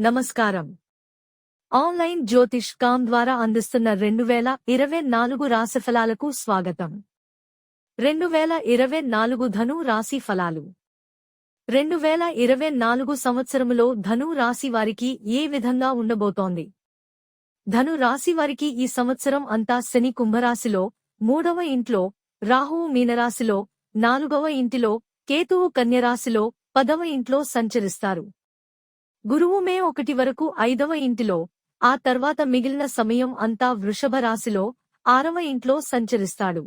నమస్కారం. ఆన్లైన్ జ్యోతిష్ కామ్ ద్వారా అందిస్తున్న రెండు వేల ఇరవై నాలుగు రాశి ఫలాలకు స్వాగతం. రెండు వేల ఇరవై నాలుగు ధను రాశి ఫలాలు. రెండు వేల ఇరవై నాలుగు సంవత్సరములో ధను రాశి వారికి ఏ విధంగా ఉండబోతోంది? ధను రాశి వారికి ఈ సంవత్సరం అంతా శని కుంభరాశిలో మూడవ ఇంట్లో రాహువు మీనరాశిలో నాలుగవ ఇంటిలో కేతువు కన్యరాశిలో పదవ ఇంట్లో సంచరిస్తారు. గురువు మే ఒకటి వరకు ఐదవ ఇంటిలో ఆ తర్వాత మిగిలిన సమయం అంతా వృషభ రాశిలో ఆరవ ఇంట్లో సంచరిస్తాడు.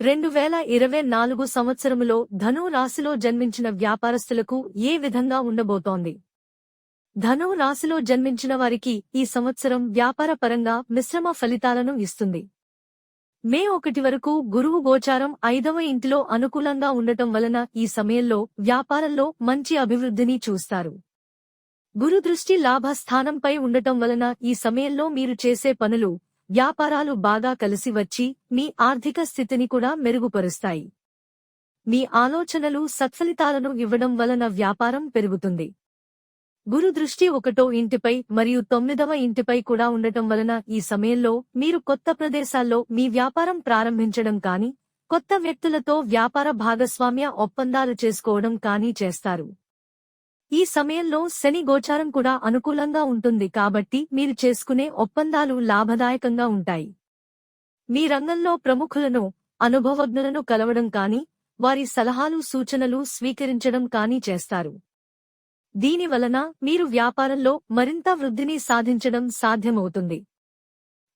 రెండు వేల ఇరవై నాలుగు సంవత్సరములో ధను రాశిలో జన్మించిన వ్యాపారస్తులకు ఏ విధంగా ఉండబోతోంది? ధను రాశిలో జన్మించిన వారికి ఈ సంవత్సరం వ్యాపార పరంగా మిశ్రమ ఫలితాలను ఇస్తుంది. మే ఒకటి వరకు గురువు గోచారం ఐదవ ఇంటిలో అనుకూలంగా ఉండటం వలన ఈ సమయంలో వ్యాపారంలో మంచి అభివృద్ధిని చూస్తారు. గురు దృష్టి లాభస్థానంపై ఉండటం వలన ఈ సమయంలో మీరు చేసే పనులు వ్యాపారాలు బాగా కలిసి వచ్చి మీ ఆర్థిక స్థితిని కూడా మెరుగుపరుస్తాయి. మీ ఆలోచనలు సత్ఫలితాలను ఇవ్వడం వలన వ్యాపారం పెరుగుతుంది. గురు దృష్టి ఒకటో ఇంటిపై మరియు తొమ్మిదవ ఇంటిపై కూడా ఉండటం వలన ఈ సమయంలో మీరు కొత్త ప్రదేశాల్లో మీ వ్యాపారం ప్రారంభించడం కాని కొత్త వ్యక్తులతో వ్యాపార భాగస్వామ్య ఒప్పందాలు చేసుకోవడం కానీ చేస్తారు. ఈ సమయంలో శని గోచారం కూడా అనుకూలంగా ఉంటుంది కాబట్టి మీరు చేసుకునే ఒప్పందాలు లాభదాయకంగా ఉంటాయి. మీ రంగంలో ప్రముఖులను అనుభవజ్ఞులను కలవడం కాని వారి సలహాలు సూచనలు స్వీకరించడం కానీ చేస్తారు. దీనివలన మీరు వ్యాపారంలో మరింత వృద్ధిని సాధించడం సాధ్యమవుతుంది.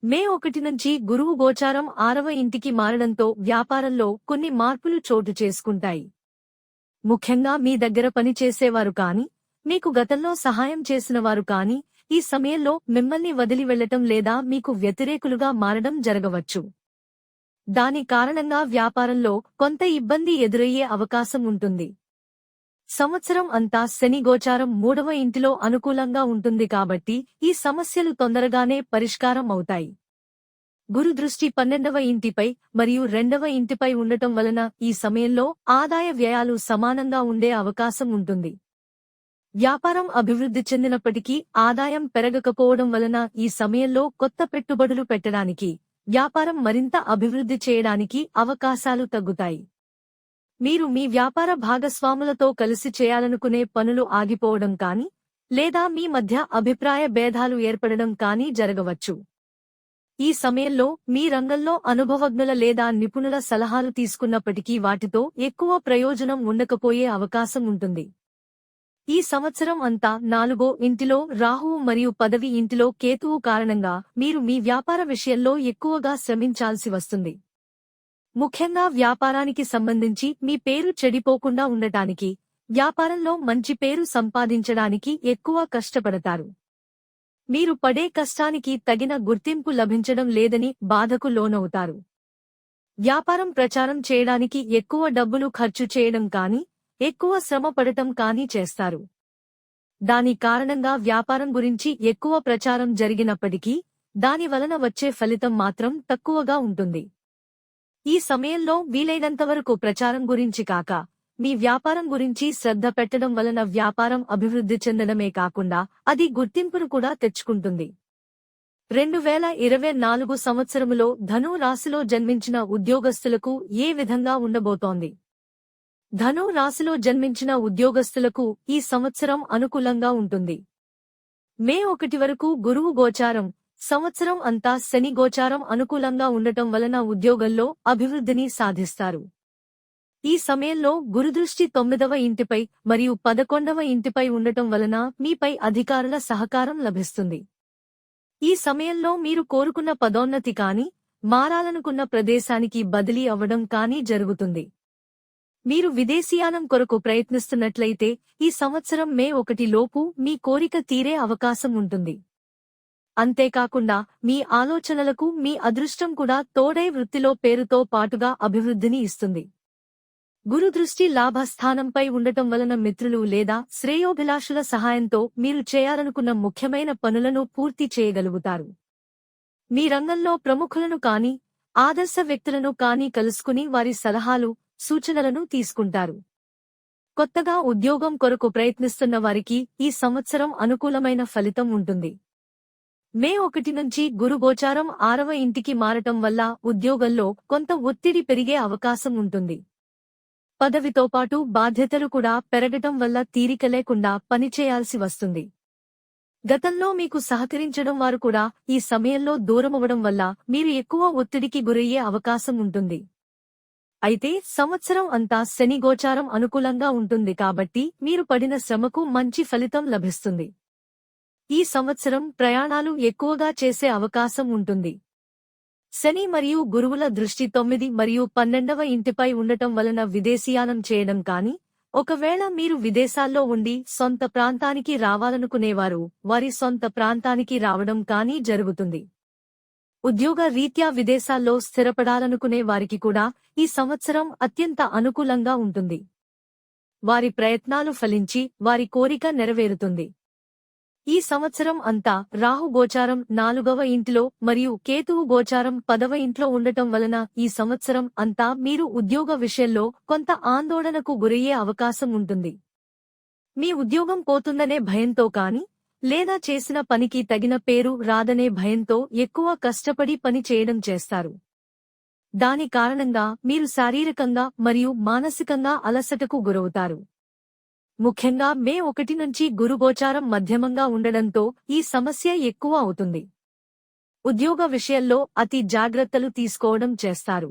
మే ఒకటి నుంచి గురువు గోచారం ఆరవ ఇంటికి మారడంతో వ్యాపారంలో కొన్ని మార్పులు చోటు చేసుకుంటాయి. ముఖ్యంగా మీ దగ్గర పనిచేసేవారు కాని మీకు గతంలో సహాయం చేసినవారు కాని ఈ సమయంలో మిమ్మల్ని వదిలి వెళ్ళటం లేదా మీకు వ్యతిరేకులుగా మారడం జరగవచ్చు. దాని కారణంగా వ్యాపారంలో కొంత ఇబ్బంది ఎదురయ్యే అవకాశం ఉంటుంది. సంవత్సరం అంతా శని గోచారం మూడవ ఇంటిలో అనుకూలంగా ఉంటుంది కాబట్టి ఈ సమస్యలు తొందరగానే పరిష్కారం అవుతాయి. గురు దృష్టి పన్నెండవ ఇంటిపై మరియు రెండవ ఇంటిపై ఉండటం వలన ఈ సమయంలో ఆదాయ వ్యయాలు సమానంగా ఉండే అవకాశం ఉంటుంది. వ్యాపారం అభివృద్ధి చెందినప్పటికీ ఆదాయం పెరగకపోవడం వలన ఈ సమయంలో కొత్త పెట్టుబడులు పెట్టడానికి వ్యాపారం మరింత అభివృద్ధి చేయడానికి అవకాశాలు తగ్గుతాయి. మీరు మీ వ్యాపార భాగస్వాములతో కలిసి చేయాలనుకునే పనులు ఆగిపోవడం కాని లేదా మీ మధ్య అభిప్రాయ భేదాలు ఏర్పడడం కానీ జరగవచ్చు. ఈ సమయంలో మీ రంగంలో అనుభవజ్ఞుల లేదా నిపుణుల సలహాలు తీసుకున్నప్పటికీ వాటితో ఎక్కువ ప్రయోజనం ఉండకపోయే అవకాశం ఉంటుంది. ఈ సంవత్సరం అంతా నాలుగో ఇంటిలో రాహువు మరియు పదవి ఇంటిలో కేతువు కారణంగా మీరు మీ వ్యాపార విషయంలో ఎక్కువగా శ్రమించాల్సి వస్తుంది. ముఖ్యంగా వ్యాపారానికి సంబంధించి మీ పేరు చెడిపోకుండా ఉండటానికి వ్యాపారంలో మంచి పేరు సంపాదించడానికి ఎక్కువ కష్టపడతారు. మీరు పడే కష్టానికి తగిన గుర్తింపు లభించడం లేదని బాధకు లోనవుతారు. వ్యాపారం ప్రచారం చేయడానికి ఎక్కువ డబ్బులు ఖర్చు చేయడం కాని ఎక్కువ శ్రమ పడటం కానీ చేస్తారు. దాని కారణంగా వ్యాపారం గురించి ఎక్కువ ప్రచారం జరిగినప్పటికీ దాని వలన వచ్చే ఫలితం మాత్రం తక్కువగా ఉంటుంది. ఈ సమయంలో వీలైనంతవరకు ప్రచారం గురించి కాక మీ వ్యాపారం గురించి శ్రద్ధ పెట్టడం వలన వ్యాపారం అభివృద్ధి చెందడమే కాకుండా అది గుర్తింపును కూడా తెచ్చుకుంటుంది. రెండు వేల ఇరవై నాలుగు సంవత్సరములో ధను రాశిలో జన్మించిన ఉద్యోగస్తులకు ఏ విధంగా ఉండబోతోంది? ధను రాశిలో జన్మించిన ఉద్యోగస్తులకు ఈ సంవత్సరం అనుకూలంగా ఉంటుంది. మే ఒకటి వరకు గురువు గోచారం సంవత్సరం అంతా శని గోచారం అనుకూలంగా ఉండటం వలన ఉద్యోగంలో అభివృద్ధిని సాధిస్తారు. ఈ సమయంలో గురుదృష్టి తొమ్మిదవ ఇంటిపై మరియు పదకొండవ ఇంటిపై ఉండటం వలన మీపై అధికారుల సహకారం లభిస్తుంది. ఈ సమయంలో మీరు కోరుకున్న పదోన్నతి కాని మారాలనుకున్న ప్రదేశానికి బదిలీ అవ్వడం కానీ జరుగుతుంది. మీరు విదేశీయానం కొరకు ప్రయత్నిస్తున్నట్లయితే ఈ సంవత్సరం మే ఒకటి లోపు మీ కోరిక తీరే అవకాశం ఉంటుంది. అంతేకాకుండా మీ ఆలోచనలకు మీ అదృష్టం కూడా తోడై వృత్తిలో పేరుతో పాటుగా అభివృద్ధిని ఇస్తుంది. గురు దృష్టి లాభస్థానంపై ఉండటం వలన మిత్రులు లేదా శ్రేయోభిలాషుల సహాయంతో మీరు చేయాలనుకున్న ముఖ్యమైన పనులను పూర్తి చేయగలుగుతారు. మీ రంగంలో ప్రముఖులను కాని ఆదర్శ వ్యక్తులను కాని కలుసుకుని వారి సలహాలు సూచనలను తీసుకుంటారు. కొత్తగా ఉద్యోగం కొరకు ప్రయత్నిస్తున్న వారికి ఈ సంవత్సరం అనుకూలమైన ఫలితం ఉంటుంది. మే ఒకటి నుంచి గురుగోచారం ఆరవ ఇంటికి మారటం వల్ల ఉద్యోగంలో కొంత ఒత్తిడి పెరిగే అవకాశం ఉంటుంది. పదవితో పాటు బాధ్యతలు కూడా పెరగటం వల్ల తీరిక లేకుండా పనిచేయాల్సి వస్తుంది. గతంలో మీకు సహకరించడం వారు కూడా ఈ సమయంలో దూరమవడం వల్ల మీరు ఎక్కువ ఒత్తిడికి గురయ్యే అవకాశం ఉంటుంది. అయితే సంవత్సరం అంతా శని గోచారం అనుకూలంగా ఉంటుంది కాబట్టి మీరు పడిన శ్రమకు మంచి ఫలితం లభిస్తుంది. ఈ సంవత్సరం ప్రయాణాలు ఎక్కువగా చేసే అవకాశం ఉంటుంది. శని మరియు గురువుల దృష్టి తొమ్మిది మరియు పన్నెండవ ఇంటిపై ఉండటం వలన విదేశీయానం చేయడం కాని ఒకవేళ మీరు విదేశాల్లో ఉండి సొంత ప్రాంతానికి రావాలనుకునేవారు వారి సొంత ప్రాంతానికి రావడం కానీ జరుగుతుంది. ఉద్యోగ రీత్యా విదేశాల్లో స్థిరపడాలనుకునే వారికి కూడా ఈ సంవత్సరం అత్యంత అనుకూలంగా ఉంటుంది. వారి ప్రయత్నాలు ఫలించి వారి కోరిక నెరవేరుతుంది. ఈ సంవత్సరం అంతా రాహు గోచారం నాలుగవ ఇంటిలో మరియు కేతువు గోచారం పదవ ఇంట్లో ఉండటం వలన ఈ సంవత్సరం అంతా మీరు ఉద్యోగ విషయంలో కొంత ఆందోళనకు గురయ్యే అవకాశం ఉంటుంది. మీ ఉద్యోగం పోతుందనే భయంతో కాని లేదా చేసిన పనికి తగిన పేరు రాదనే భయంతో ఎక్కువ కష్టపడి పని చేయడం చేస్తారు. దాని కారణంగా మీరు శారీరకంగా మరియు మానసికంగా అలసటకు గురవుతారు. ముఖ్యంగా మే ఒకటి నుంచి గురుగోచారం మధ్యమంగా ఉండడంతో ఈ సమస్య ఎక్కువ అవుతుంది. ఉద్యోగ విషయంలో అతి జాగ్రత్తలు తీసుకోవడం చేస్తారు.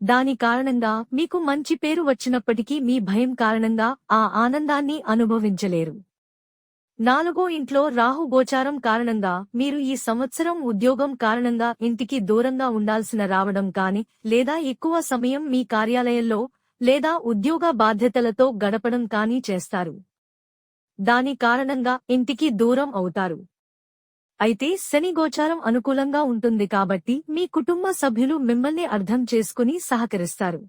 దాని కారణంగా మీకు మంచి పేరు వచ్చినప్పటికీ మీ భయం కారణంగా ఆ ఆనందాన్ని అనుభవించలేరు. నాలుగో ఇంట్లో రాహు గోచారం కారణంగా మీరు ఈ సంవత్సరం ఉద్యోగం కారణంగా ఇంటికి దూరంగా ఉండాల్సిన రావడం కాని లేదా ఎక్కువ సమయం మీ కార్యాలయంలో లేదా ఉద్యోగ బాధ్యతలతో గడపడం కానీ చేస్తారు. దాని కారణంగా ఇంటికి దూరం అవుతారు. అయితే శని గోచారం అనుకూలంగా ఉంటుంది కాబట్టి మీ కుటుంబ సభ్యులు మిమ్మల్ని అర్థం చేసుకుని సహకరిస్తారు.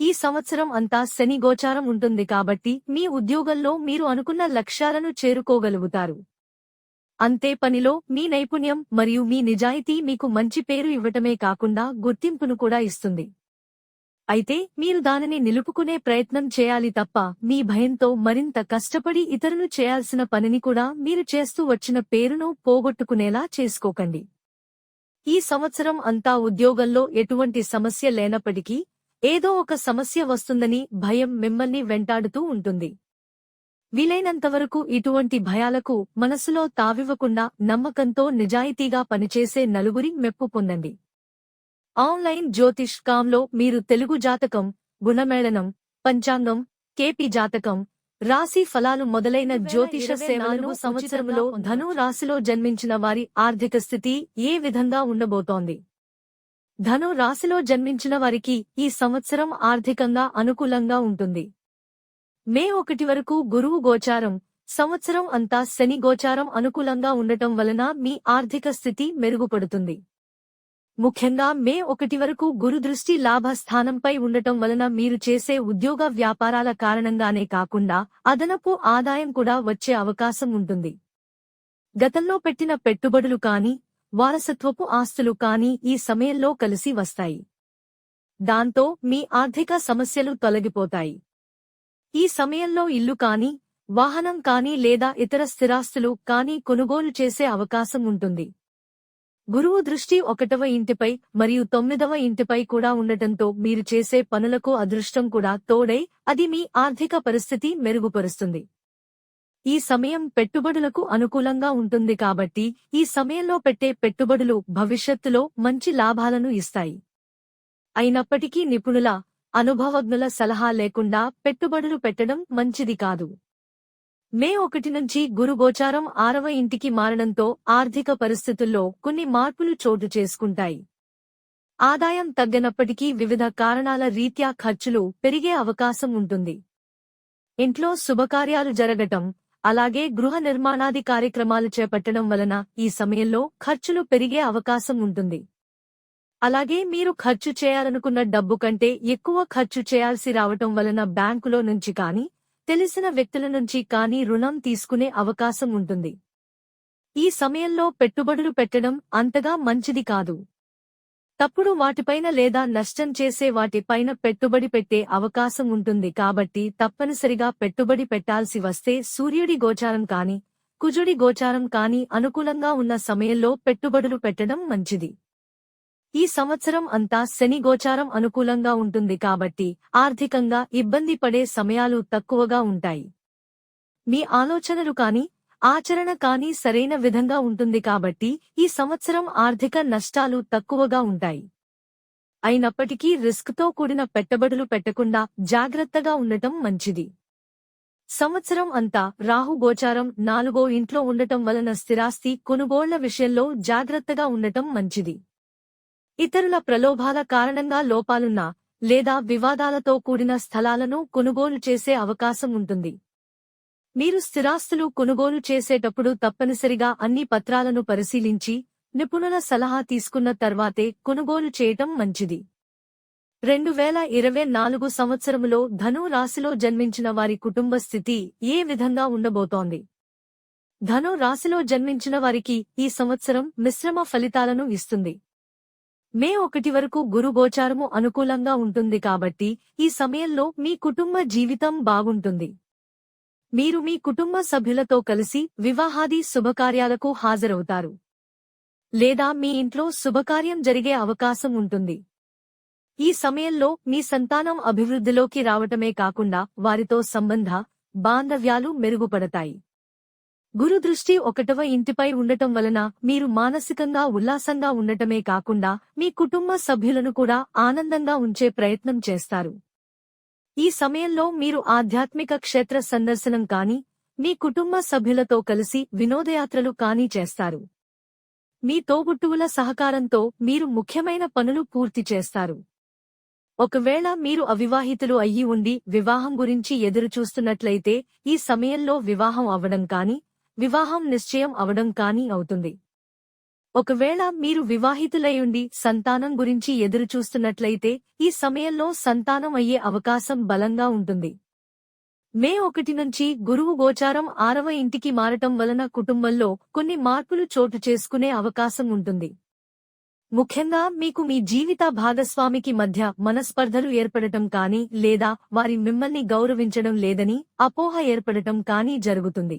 ఈ సంవత్సరం అంతా శని గోచారం ఉంటుంది కాబట్టి మీ ఉద్యోగంలో మీరు అనుకున్న లక్ష్యాలను చేరుకోగలుగుతారు. అంతే పనిలో మీ నైపుణ్యం మరియు మీ నిజాయితీ మీకు మంచి పేరు ఇవ్వటమే కాకుండా గుర్తింపును కూడా ఇస్తుంది. అయితే మీరు దానిని నిలుపుకునే ప్రయత్నం చేయాలి తప్ప మీ భయంతో మరింత కష్టపడి ఇతరులు చేయాల్సిన పనిని కూడా మీరు చేస్తూ వచ్చిన పేరును పోగొట్టుకునేలా చేసుకోకండి. ఈ సంవత్సరం అంతా ఉద్యోగంలో ఎటువంటి సమస్య లేనప్పటికీ ఏదో ఒక సమస్య వస్తుందని భయం మిమ్మల్ని వెంటాడుతూ ఉంటుంది. వీలైనంతవరకు ఇటువంటి భయాలకు మనసులో తావివ్వకుండా నమ్మకంతో నిజాయితీగా పనిచేసే నలుగురి మెప్పు పొందండి. ఆన్లైన్ జ్యోతిష్ కాంలో మీరు తెలుగు జాతకం గుణమేళనం పంచాంగం కేపీ జాతకం రాశి ఫలాలు మొదలైన జ్యోతిష సేవలను సంవత్సరంలో ధను రాశిలో జన్మించిన వారి ఆర్థిక స్థితి ఏ విధంగా ఉండబోతోంది? ధను రాశిలో జన్మించిన వారికి ఈ సంవత్సరం ఆర్థికంగా అనుకూలంగా ఉంటుంది. మే ఒకటి వరకు గురువు గోచారం సంవత్సరం అంతా శని గోచారం అనుకూలంగా ఉండటం వలన మీ ఆర్థిక స్థితి మెరుగుపడుతుంది. ముఖ్యంగా మే ఒకటి వరకు గురుదృష్టి లాభ స్థానంపై ఉండటం వలన మీరు చేసే ఉద్యోగ వ్యాపారాల కారణంగానే కాకుండా అదనపు ఆదాయం కూడా వచ్చే అవకాశం ఉంటుంది. గతంలో పెట్టిన పెట్టుబడులు కాని వారసత్వపు ఆస్తులు కానీ ఈ సమయంలో కలిసి వస్తాయి. దాంతో మీ ఆర్థిక సమస్యలు తొలగిపోతాయి. ఈ సమయంలో ఇల్లు కాని వాహనం కాని లేదా ఇతర స్థిరాస్తులు కానీ కొనుగోలు చేసే అవకాశం ఉంటుంది. గురువు దృష్టి ఒకటవ ఇంటిపై మరియు తొమ్మిదవ ఇంటిపై కూడా ఉండటంతో మీరు చేసే పనులకు అదృష్టం కూడా తోడై అది మీ ఆర్థిక పరిస్థితి మెరుగుపరుస్తుంది. ఈ సమయం పెట్టుబడులకు అనుకూలంగా ఉంటుంది కాబట్టి ఈ సమయంలో పెట్టే పెట్టుబడులు భవిష్యత్తులో మంచి లాభాలను ఇస్తాయి. అయినప్పటికీ నిపుణుల అనుభవజ్ఞుల సలహా లేకుండా పెట్టుబడులు పెట్టడం మంచిది కాదు. మే ఒకటి నుంచి గురుగోచారం ఆరవ ఇంటికి మారడంతో ఆర్థిక పరిస్థితుల్లో కొన్ని మార్పులు చోటు చేసుకుంటాయి. ఆదాయం తగ్గనప్పటికీ వివిధ కారణాల రీత్యా ఖర్చులు పెరిగే అవకాశం ఉంటుంది. ఇంట్లో శుభకార్యాలు జరగటం అలాగే గృహ నిర్మాణాది కార్యక్రమాలు చేపట్టడం వలన ఈ సమయంలో ఖర్చులు పెరిగే అవకాశం ఉంటుంది. అలాగే మీరు ఖర్చు చేయాలనుకున్న డబ్బు కంటే ఎక్కువ ఖర్చు చేయాల్సి రావటం వలన బ్యాంకులో నుంచి కానీ తెలిసిన వ్యక్తుల నుంచి కానీ రుణం తీసుకునే అవకాశం ఉంటుంది. ఈ సమయంలో పెట్టుబడులు పెట్టడం అంతగా మంచిది కాదు. తప్పుడు వాటిపైన లేదా నష్టం చేసే వాటిపైన పెట్టుబడి పెట్టే అవకాశం ఉంటుంది కాబట్టి తప్పనిసరిగా పెట్టుబడి పెట్టాల్సి వస్తే సూర్యుడి గోచారం కాని కుజుడి గోచారం కాని అనుకూలంగా ఉన్న సమయంలో పెట్టుబడులు పెట్టడం మంచిది. ఈ సంవత్సరం అంతా శని గోచారం అనుకూలంగా ఉంటుంది కాబట్టి ఆర్థికంగా ఇబ్బంది పడే సమయాలు తక్కువగా ఉంటాయి. మీ ఆలోచనలు కాని ఆచరణ కానీ సరైన విధంగా ఉంటుంది కాబట్టి ఈ సంవత్సరం ఆర్థిక నష్టాలు తక్కువగా ఉంటాయి. అయినప్పటికీ రిస్క్తో కూడిన పెట్టుబడులు పెట్టకుండా జాగ్రత్తగా ఉండటం మంచిది. సంవత్సరం అంతా రాహు గోచారం నాలుగో ఇంట్లో ఉండటం వలన స్థిరాస్తి కొనుగోళ్ళ విషయంలో జాగ్రత్తగా ఉండటం మంచిది. ఇతరుల ప్రలోభాల కారణంగా లోపాలున్న లేదా వివాదాలతో కూడిన స్థలాలను కొనుగోలు చేసే అవకాశం ఉంటుంది. మీరు స్థిరాస్తులు కొనుగోలు చేసేటప్పుడు తప్పనిసరిగా అన్ని పత్రాలను పరిశీలించి నిపుణుల సలహా తీసుకున్న తర్వాతే కొనుగోలు చేయటం మంచిది. రెండు వేల ఇరవై నాలుగు సంవత్సరములో ధను రాశిలో జన్మించిన వారి కుటుంబ స్థితి ఏ విధంగా ఉండబోతోంది? ధను రాశిలో జన్మించిన వారికి ఈ సంవత్సరం మిశ్రమ ఫలితాలను ఇస్తుంది. మే ఒకటి వరకు గురు గోచారము అనుకూలంగా ఉంటుంది కాబట్టి ఈ సమయంలో మీ కుటుంబ జీవితం బాగుంటుంది. మీరు మీ కుటుంబ సభ్యులతో కలిసి వివాహాది శుభకార్యాలకు హాజరవుతారు. లేదా మీ ఇంట్లో శుభకార్యం జరిగే అవకాశం ఉంటుంది. ఈ సమయంలో మీ సంతానం అభివృద్ధిలోకి రావటమే కాకుండా వారితో సంబంధ బాంధవ్యాలు మెరుగుపడతాయి. గురు దృష్టి ఒకటవ ఇంటిపై ఉండటం వలన మీరు మానసికంగా ఉల్లాసంగా ఉండటమే కాకుండా మీ కుటుంబ సభ్యులను కూడా ఆనందంగా ఉంచే ప్రయత్నం చేస్తారు. ఈ సమయంలో మీరు ఆధ్యాత్మిక క్షేత్ర సందర్శనం కాని మీ కుటుంబ సభ్యులతో కలిసి వినోదయాత్రలు కానీ చేస్తారు. మీ తోబుట్టువుల సహకారంతో మీరు ముఖ్యమైన పనులు పూర్తి చేస్తారు. ఒకవేళ మీరు అవివాహితులు అయ్యి ఉండి వివాహం గురించి ఎదురుచూస్తున్నట్లయితే ఈ సమయంలో వివాహం అవడం కాని వివాహం నిశ్చయం అవడం కాని అవుతుంది. ఒకవేళ మీరు వివాహితులయుండి సంతానం గురించి ఎదురుచూస్తున్నట్లయితే ఈ సమయంలో సంతానం అయ్యే అవకాశం బలంగా ఉంటుంది. మే ఒకటి నుంచి గురువు గోచారం ఆరవ ఇంటికి మారటం వలన కుటుంబంలో కొన్ని మార్పులు చోటు చేసుకునే అవకాశం ఉంటుంది. ముఖ్యంగా మీకు మీ జీవిత భాగస్వామికి మధ్య మనస్పర్ధలు ఏర్పడటం కానీ లేదా వారి మిమ్మల్ని గౌరవించడం లేదని అపోహ ఏర్పడటం కానీ జరుగుతుంది.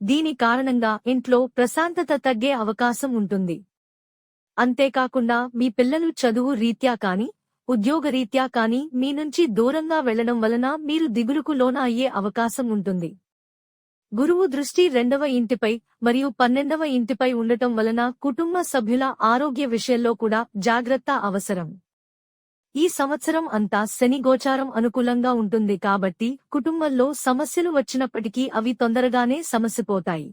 దీని కారణంగా ఇంట్లో ప్రశాంతత తగ్గే అవకాశం ఉంటుంది. అంతేకాకుండా మీ పిల్లలు చదువు రీత్యా కాని ఉద్యోగరీత్యా కాని మీ నుంచి దూరంగా వెళ్ళడం వలన మీరు దిగులుకు లోన అయ్యే అవకాశం ఉంటుంది. గురువు దృష్టి రెండవ ఇంటిపై మరియు పన్నెండవ ఇంటిపై ఉండటం వలన కుటుంబ సభ్యుల ఆరోగ్య విషయంలో కూడా జాగ్రత్త అవసరం. ఈ సంవత్సరం అంతా శని గోచారం అనుకూలంగా ఉంటుంది కాబట్టి కుటుంబంలో సమస్యలు వచ్చినప్పటికీ అవి తొందరగానే సమసిపోతాయి.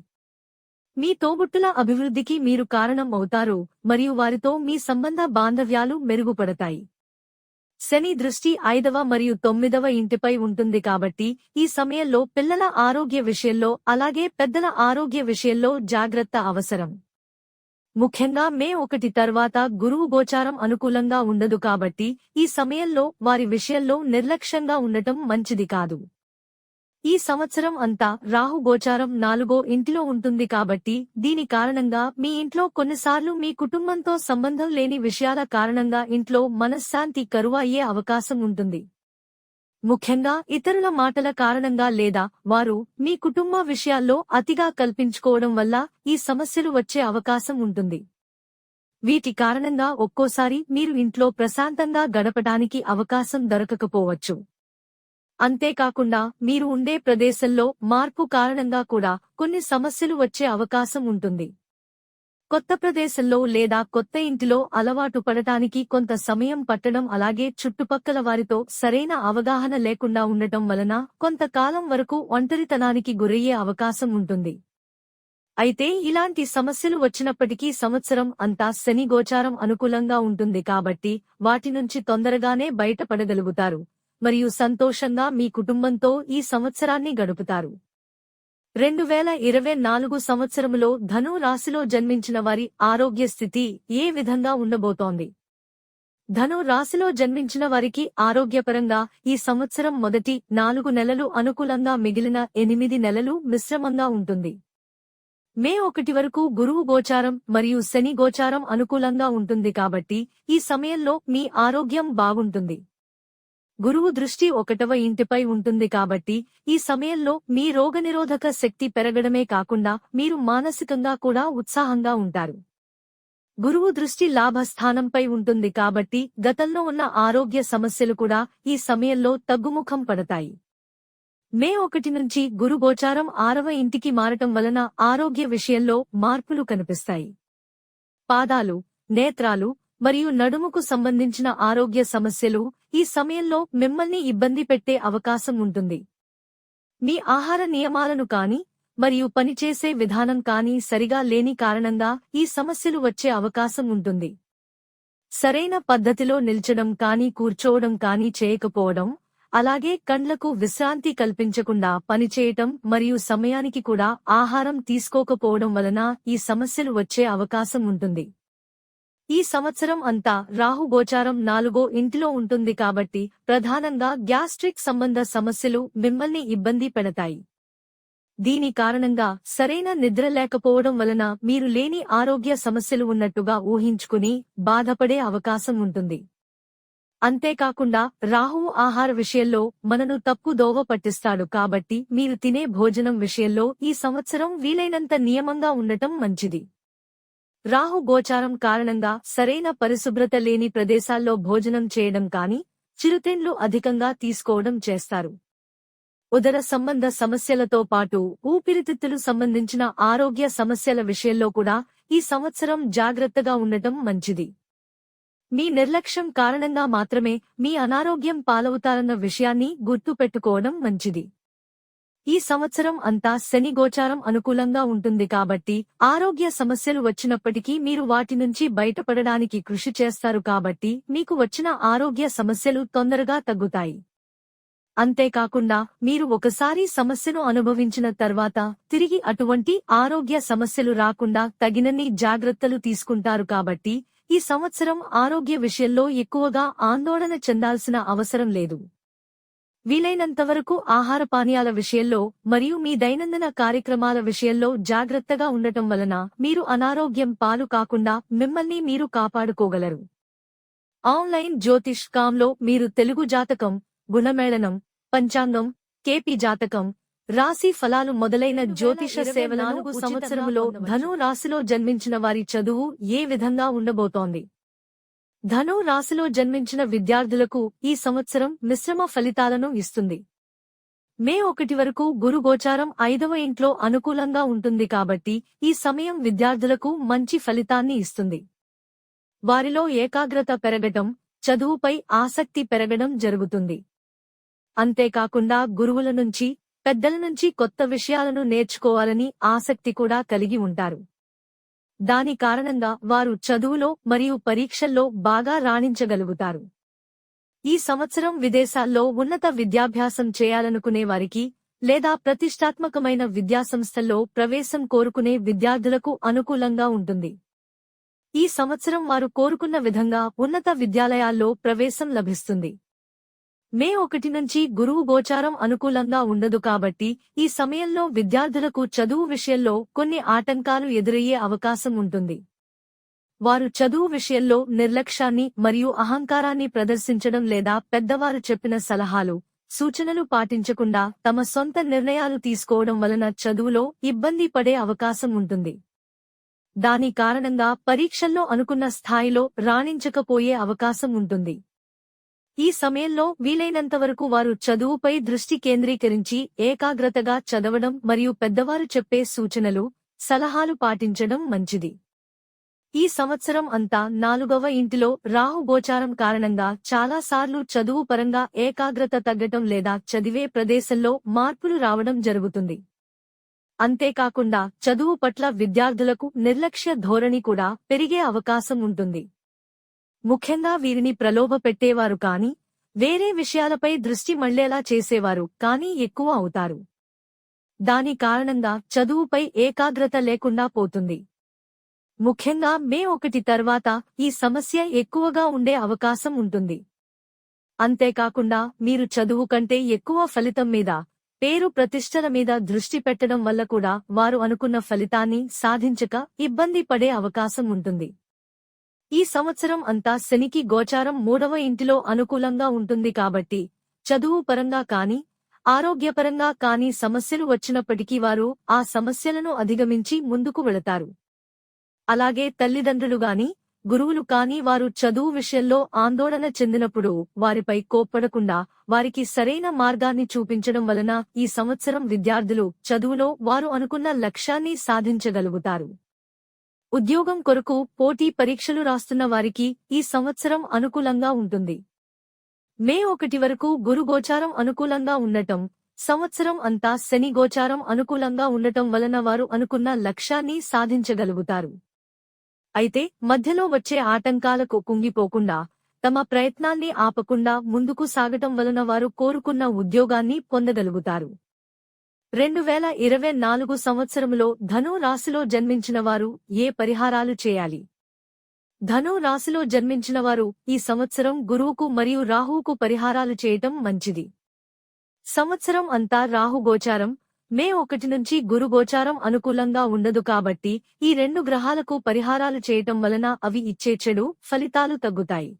మీ తోబుట్టుల అభివృద్ధికి మీరు కారణం అవుతారు మరియు వారితో మీ సంబంధ బాంధవ్యాలు మెరుగుపడతాయి. శని దృష్టి ఐదవ మరియు తొమ్మిదవ ఇంటిపై ఉంటుంది కాబట్టి ఈ సమయంలో పిల్లల ఆరోగ్య విషయంలో అలాగే పెద్దల ఆరోగ్య విషయంలో జాగ్రత్త అవసరం. ముఖ్యంగా మే ఒకటి తర్వాత గురువు గోచారం అనుకూలంగా ఉండదు కాబట్టి ఈ సమయంలో వారి విషయంలో నిర్లక్ష్యంగా ఉండటం మంచిది కాదు. ఈ సంవత్సరం అంతా రాహు గోచారం నాలుగో ఇంటిలో ఉంటుంది కాబట్టి దీని కారణంగా మీ ఇంట్లో కొన్నిసార్లు మీ కుటుంబంతో సంబంధం లేని విషయాల కారణంగా ఇంట్లో మనశ్శాంతి కరువు అయ్యే అవకాశం ఉంటుంది. ముఖ్యంగా ఇతరుల మాటల కారణంగా లేదా వారు మీ కుటుంబ విషయాల్లో అతిగా కల్పించుకోవడం వల్ల ఈ సమస్యలు వచ్చే అవకాశం ఉంటుంది. వీటి కారణంగా ఒక్కోసారి మీరు ఇంట్లో ప్రశాంతంగా గడపడానికి అవకాశం దొరకకపోవచ్చు. అంతేకాకుండా మీరు ఉండే ప్రదేశంలో మార్పు కారణంగా కూడా కొన్ని సమస్యలు వచ్చే అవకాశం ఉంటుంది. కొత్త ప్రదేశంలో లేదా కొత్త ఇంటిలో అలవాటు పడటానికి కొంత సమయం పట్టడం అలాగే చుట్టుపక్కల వారితో సరైన అవగాహన లేకుండా ఉండటం వలన కొంతకాలం వరకు ఒంటరితనానికి గురయ్యే అవకాశం ఉంటుంది. అయితే ఇలాంటి సమస్యలు వచ్చినప్పటికీ సంవత్సరం అంతా శని గోచారం అనుకూలంగా ఉంటుంది కాబట్టి వాటి నుంచి తొందరగానే బయటపడగలుగుతారు. మరియు సంతోషంగా మీ కుటుంబంతో ఈ సంవత్సరాన్ని గడుపుతారు. రెండు వేల ఇరవై నాలుగు సంవత్సరములో ధను రాశిలో జన్మించిన వారి ఆరోగ్య స్థితి ఏ విధంగా ఉండబోతోంది? ధను రాశిలో జన్మించిన వారికి ఆరోగ్యపరంగా ఈ సంవత్సరం మొదటి నాలుగు నెలలు అనుకూలంగా మిగిలిన ఎనిమిది నెలలు మిశ్రమంగా ఉంటుంది. మే ఒకటి వరకు గురువు గోచారం మరియు శని గోచారం అనుకూలంగా ఉంటుంది కాబట్టి ఈ సమయంలో మీ ఆరోగ్యం బాగుంటుంది. గురువు దృష్టి ఒకటవ ఇంటిపై ఉంటుంది కాబట్టి ఈ సమయంలో మీ రోగనిరోధక శక్తి పెరగడమే కాకుండా మీరు మానసికంగా కూడా ఉత్సాహంగా ఉంటారు. గురువు దృష్టి లాభస్థానంపై ఉంటుంది కాబట్టి గతంలో ఉన్న ఆరోగ్య సమస్యలు కూడా ఈ సమయంలో తగ్గుముఖం పడతాయి. మే ఒకటి నుంచి గురుగోచారం ఆరవ ఇంటికి మారటం వలన ఆరోగ్య విషయంలో మార్పులు కనిపిస్తాయి. పాదాలు నేత్రాలు మరియు నడుముకు సంబంధించిన ఆరోగ్య సమస్యలు ఈ సమయంలో మిమ్మల్ని ఇబ్బంది పెట్టే అవకాశం ఉంటుంది. మీ ఆహార నియమాలను కాని మరియు పనిచేసే విధానం కానీ సరిగా లేని కారణంగా ఈ సమస్యలు వచ్చే అవకాశం ఉంటుంది. సరైన పద్ధతిలో నిల్చడం కానీ కూర్చోవడం కానీ చేయకపోవడం అలాగే కండ్లకు విశ్రాంతి కల్పించకుండా పనిచేయటం మరియు సమయానికి కూడా ఆహారం తీసుకోకపోవడం వలన ఈ సమస్యలు వచ్చే అవకాశం ఉంటుంది. ఈ సంవత్సరం అంతా రాహు గోచారం నాలుగో ఇంటిలో ఉంటుంది కాబట్టి ప్రధానంగా గ్యాస్ట్రిక్ సంబంధ సమస్యలు మిమ్మల్ని ఇబ్బంది పెడతాయి. దీని కారణంగా సరైన నిద్ర లేకపోవడం వలన మీరు లేని ఆరోగ్య సమస్యలు ఉన్నట్టుగా ఊహించుకుని బాధపడే అవకాశం ఉంటుంది. అంతేకాకుండా రాహువు ఆహార విషయంలో మనను తప్పు దోవ పట్టిస్తాడు కాబట్టి మీరు తినే భోజనం విషయంలో ఈ సంవత్సరం వీలైనంత నియమంగా ఉండటం మంచిది. రాహు గోచారం కారణంగా సరైన పరిశుభ్రత లేని ప్రదేశాల్లో భోజనం చేయడం కాని చిరుతిండ్లు అధికంగా తీసుకోవడం చేస్తారు. ఉదర సంబంధ సమస్యలతో పాటు ఊపిరితిత్తులు సంబంధించిన ఆరోగ్య సమస్యల విషయంలో కూడా ఈ సంవత్సరం జాగ్రత్తగా ఉండటం మంచిది. మీ నిర్లక్ష్యం కారణంగా మాత్రమే మీ అనారోగ్యం పాలవుతారన్న విషయాన్ని గుర్తుపెట్టుకోవడం మంచిది. ఈ సంవత్సరం అంతా శని గోచారం అనుకూలంగా ఉంటుంది కాబట్టి ఆరోగ్య సమస్యలు వచ్చినప్పటికీ మీరు వాటి నుంచి బయటపడడానికి కృషి చేస్తారు కాబట్టి మీకు వచ్చిన ఆరోగ్య సమస్యలు తొందరగా తగ్గుతాయి. అంతేకాకుండా మీరు ఒకసారి సమస్యను అనుభవించిన తర్వాత తిరిగి అటువంటి ఆరోగ్య సమస్యలు రాకుండా తగినన్ని జాగ్రత్తలు తీసుకుంటారు కాబట్టి ఈ సంవత్సరం ఆరోగ్య విషయంలో ఎక్కువగా ఆందోళన చెందాల్సిన అవసరం లేదు. వీలైనంతవరకు ఆహార పానీయాల విషయంలో మరియు మీ దైనందిన కార్యక్రమాల విషయంలో జాగ్రత్తగా ఉండటం వలన మీరు అనారోగ్యం పాలు కాకుండా మిమ్మల్ని మీరు కాపాడుకోగలరు. ఆన్లైన్ జ్యోతిష్ కాంలో మీరు తెలుగు జాతకం గుణమేళనం పంచాంగం కేపీ జాతకం రాశి ఫలాలు మొదలైన జ్యోతిష సేవ నాలుగు సంవత్సరములో ధను రాశిలో జన్మించిన వారి చదువు ఏ విధంగా ఉండబోతోంది? ధను రాశిలో జన్మించిన విద్యార్థులకు ఈ సంవత్సరం మిశ్రమ ఫలితాలను ఇస్తుంది. మే ఒకటి వరకు గురు గోచారం ఐదవ ఇంట్లో అనుకూలంగా ఉంటుంది కాబట్టి ఈ సమయం విద్యార్థులకు మంచి ఫలితాన్ని ఇస్తుంది. వారిలో ఏకాగ్రత పెరగటం చదువుపై ఆసక్తి పెరగడం జరుగుతుంది. అంతేకాకుండా గురువుల నుంచి పెద్దల నుంచి కొత్త విషయాలను నేర్చుకోవాలని ఆసక్తి కూడా కలిగి ఉంటారు. దాని కారణంగా వారు చదువులో మరియు పరీక్షల్లో బాగా రాణించగలుగుతారు. ఈ సంవత్సరం విదేశాల్లో ఉన్నత విద్యాభ్యాసం చేయాలనుకునే వారికి లేదా ప్రతిష్టాత్మకమైన విద్యాసంస్థల్లో ప్రవేశం కోరుకునే విద్యార్థులకు అనుకూలంగా ఉంటుంది. ఈ సంవత్సరం వారు కోరుకున్న విధంగా ఉన్నత విద్యాలయాల్లో ప్రవేశం లభిస్తుంది. మే ఒకటి నుంచి గురువు గోచారం అనుకూలంగా ఉండదు కాబట్టి ఈ సమయంలో విద్యార్థులకు చదువు విషయంలో కొన్ని ఆటంకాలు ఎదురయ్యే అవకాశం ఉంటుంది. వారు చదువు విషయంలో నిర్లక్ష్యాన్ని మరియు అహంకారాన్ని ప్రదర్శించడం లేదా పెద్దవారు చెప్పిన సలహాలు సూచనలు పాటించకుండా తమ సొంత నిర్ణయాలు తీసుకోవడం వలన చదువులో ఇబ్బంది పడే అవకాశం ఉంటుంది. దాని కారణంగా పరీక్షల్లో అనుకున్న స్థాయిలో రాణించకపోయే అవకాశం ఉంటుంది. ఈ సమయంలో వీలైనంతవరకు వారు చదువుపై దృష్టి కేంద్రీకరించి ఏకాగ్రతగా చదవడం మరియు పెద్దవారు చెప్పే సూచనలు సలహాలు పాటించడం మంచిది. ఈ సంవత్సరం అంతా నాలుగవ ఇంటిలో రాహు గోచారం కారణంగా చాలాసార్లు చదువు పరంగా ఏకాగ్రత తగ్గటం లేదా చదివే ప్రదేశంలో మార్పులు రావడం జరుగుతుంది. అంతేకాకుండా చదువు పట్ల విద్యార్థులకు నిర్లక్ష్య ధోరణి కూడా పెరిగే అవకాశం ఉంటుంది. ముఖ్యంగా వీరిని ప్రలోభ పెట్టేవారు కాని వేరే విషయాలపై దృష్టి మళ్ళేలా చేసేవారు కానీ ఎక్కువ అవుతారు. దాని కారణంగా చదువుపై ఏకాగ్రత లేకుండా పోతుంది. ముఖ్యంగా మే ఒకటి తర్వాత ఈ సమస్య ఎక్కువగా ఉండే అవకాశం ఉంటుంది. అంతేకాకుండా మీరు చదువు కంటే ఎక్కువ ఫలితం మీద పేరు ప్రతిష్టల మీద దృష్టి పెట్టడం వల్ల కూడా వారు అనుకున్న ఫలితాన్ని సాధించక ఇబ్బంది పడే అవకాశం ఉంటుంది. ఈ సంవత్సరం అంతా శనికి గోచారం మూడవ ఇంటిలో అనుకూలంగా ఉంటుంది కాబట్టి చదువు పరంగా కాని ఆరోగ్యపరంగా కాని సమస్యలు వచ్చినప్పటికీ వారు ఆ సమస్యలను అధిగమించి ముందుకు వెళతారు. అలాగే తల్లిదండ్రులు గాని గురువులు కాని వారు చదువు విషయంలో ఆందోళన చెందినప్పుడు వారిపై కోప్పడకుండా వారికి సరైన మార్గాన్ని చూపించడం వలన ఈ సంవత్సరం విద్యార్థులు చదువులో వారు అనుకున్న లక్ష్యాన్ని సాధించగలుగుతారు. ఉద్యోగం కొరకు పోటీ పరీక్షలు రాస్తున్న వారికి ఈ సంవత్సరం అనుకూలంగా ఉంటుంది. మే ఒకటి వరకు గురుగోచారం అనుకూలంగా ఉండటం సంవత్సరం అంతా శని గోచారం అనుకూలంగా ఉండటం వలన వారు అనుకున్న లక్ష్యాన్ని సాధించగలుగుతారు. అయితే మధ్యలో వచ్చే ఆటంకాలకు కుంగిపోకుండా తమ ప్రయత్నాన్ని ఆపకుండా ముందుకు సాగటం వలన వారు కోరుకున్న ఉద్యోగాన్ని పొందగలుగుతారు. రెండు వేల ఇరవై నాలుగు సంవత్సరములో ధను రాశిలో జన్మించిన వారు ఏ పరిహారాలు చేయాలి? ధను రాశిలో జన్మించిన వారు ఈ సంవత్సరం గురువుకు మరియు రాహువుకు పరిహారాలు చేయటం మంచిది. సంవత్సరం అంతా రాహు గోచారం మే ఒకటి నుంచి గురు గోచారం అనుకూలంగా ఉండదు కాబట్టి ఈ రెండు గ్రహాలకు పరిహారాలు చేయటం వలన అవి ఇచ్చే చెడు ఫలితాలు తగ్గుతాయి.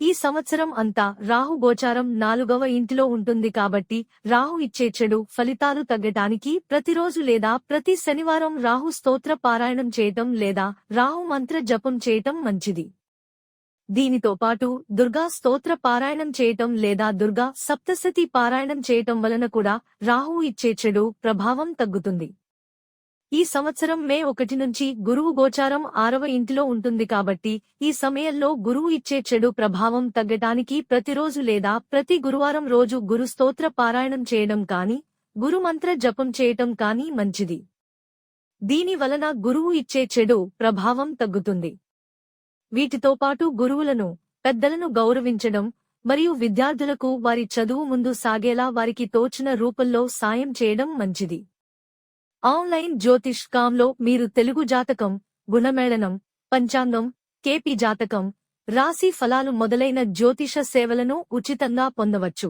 ఈ సంవత్సరం అంతా రాహు గోచారం నాలుగవ ఇంటిలో ఉంటుంది కాబట్టి రాహు ఇచ్చే చెడు ఫలితాలు తగ్గటానికి ప్రతిరోజు లేదా ప్రతి శనివారం రాహు స్తోత్ర పారాయణం చేయటం లేదా రాహు మంత్ర జపం చేయటం మంచిది. దీనితో పాటు దుర్గా స్తోత్ర పారాయణం చేయటం లేదా దుర్గా సప్తశతి పారాయణం చేయటం వలన కూడా రాహు ఇచ్చే చెడు ప్రభావం తగ్గుతుంది. ఈ సంవత్సరం మే ఒకటి నుంచి గురువు గోచారం ఆరవ ఇంటిలో ఉంటుంది కాబట్టి ఈ సమయంలో గురువు ఇచ్చే చెడు ప్రభావం తగ్గటానికి ప్రతిరోజు లేదా ప్రతి గురువారం రోజు గురు స్తోత్ర పారాయణం చేయడం కాని గురుమంత్ర జపం చేయటం కాని మంచిది. దీని వలన గురువు ఇచ్చే చెడు ప్రభావం తగ్గుతుంది. వీటితో పాటు గురువులను పెద్దలను గౌరవించడం మరియు విద్యార్థులకు వారి చదువు ముందు సాగేలా వారికి తోచిన రూపంలో సాయం చేయడం మంచిది. ఆన్లైన్ జ్యోతిష్కాంలో మీరు తెలుగు జాతకం గుణమేళనం పంచాంగం కేపీ జాతకం రాశి ఫలాలు మొదలైన జ్యోతిష సేవలను ఉచితంగా పొందవచ్చు.